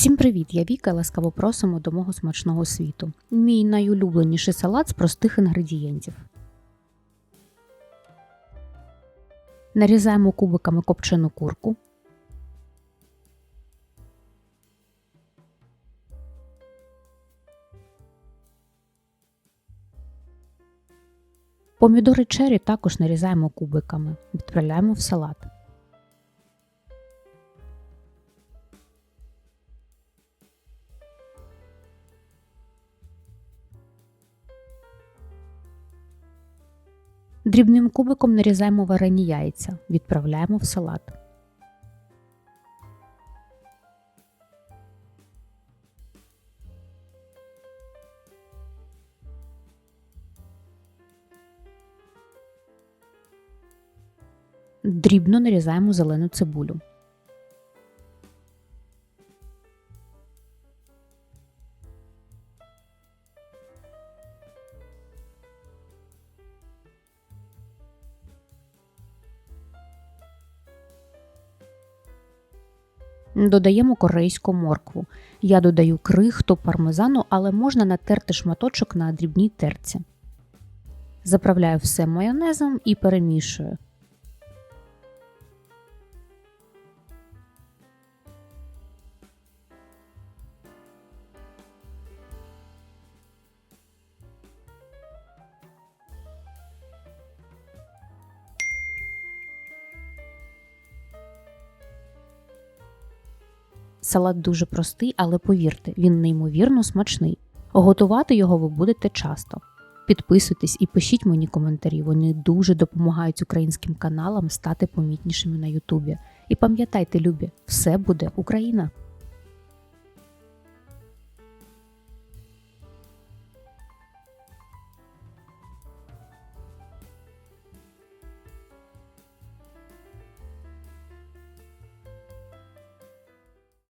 Всім привіт! Я Віка. Ласкаво просимо до мого смачного світу. Мій найулюбленіший салат з простих інгредієнтів. Нарізаємо кубиками копчену курку. Помідори чері також нарізаємо кубиками. Відправляємо в салат. Дрібним кубиком нарізаємо варені яйця, відправляємо в салат. Дрібно нарізаємо зелену цибулю. Додаємо корейську моркву. Я додаю крихту пармезану, але можна натерти шматочок на дрібній терці. Заправляю все майонезом і перемішую. Салат дуже простий, але повірте, він неймовірно смачний. Готувати його ви будете часто. Підписуйтесь і пишіть мені коментарі, вони дуже допомагають українським каналам стати помітнішими на Ютубі. І пам'ятайте, любі, все буде Україна!